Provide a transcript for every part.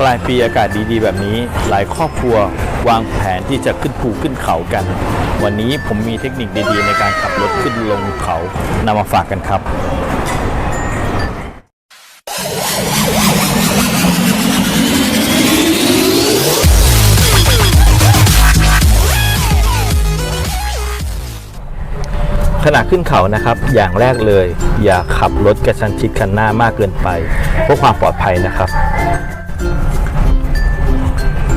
ปลายปีอากาศดีๆ แบบนี้ หลายครอบครัววางแผนที่จะขึ้นภูขึ้นเขากัน วันนี้ผมมีเทคนิคดีๆ ในการขับรถขึ้นลงเขานำมาฝากกันครับขณะขึ้นเขานะครับ อย่างแรกเลย อย่าขับรถกระชันชิดคันหน้ามากเกินไปเพื่อความปลอดภัยนะครับ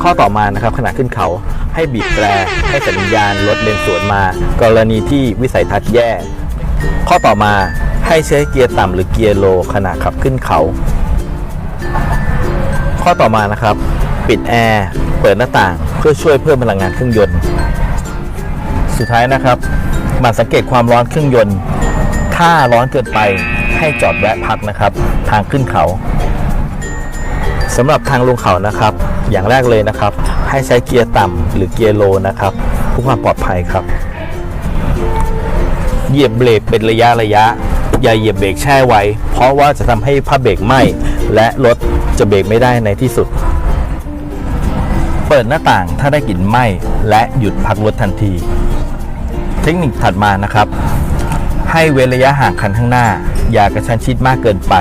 ข้อต่อมานะครับขณะขึ้นเขาให้บีบแตรให้สัญญาณรถเลนสวนมา กรณีที่วิสัยทัศน์แย่ ข้อต่อมาให้ใช้เกียร์ต่ำหรือเกียร์โลขณะขับขึ้นเขา ข้อต่อมานะครับ ปิดแอร์เปิดหน้าต่างเพื่อช่วยเพิ่มพลังงานเครื่องยนต์ สุดท้ายนะครับหมันสังเกตความร้อนเครื่องยนต์ ถ้าร้อนเกินไปให้จอดแวะพักนะครับ ทางขึ้นเขาสำหรับทางลงเขานะครับ อย่างแรกเลยนะครับ ให้ใช้เกียร์ต่ำหรือเกียร์โลนะครับเพื่อความปลอดภัยครับเหยียบเบรกเป็นระยะระยะ อย่าเหยียบเบรกแช่ไว้ เพราะว่าจะทำให้ผ้าเบรกไหม้และรถจะเบรกไม่ได้ในที่สุด เปิดหน้าต่างถ้าได้กลิ่นไหม้และหยุดพักรถทันที เทคนิคถัดมานะครับ ให้เว้นระยะห่างคันข้างหน้า อย่ากระชั้นชิดมากเกินไป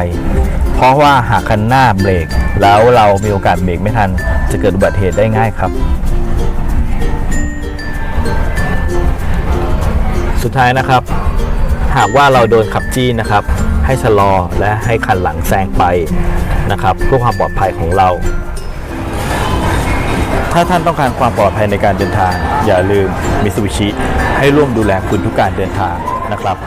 เพราะว่าหากคันหน้าเบรก แล้วเรามีโอกาสเบรกไม่ทัน จะเกิดอุบัติเหตุได้ง่ายครับ สุดท้ายนะครับ หากว่าเราโดนขับจี้นะครับ ให้ชะลอและให้คันหลังแซงไปนะครับเพื่อความปลอดภัยของเรา ถ้าท่านต้องการความปลอดภัยในการเดินทาง อย่าลืมมิ t ูบิชิให้ร่วมดูแลคุณทุกการเดินทางนะครับ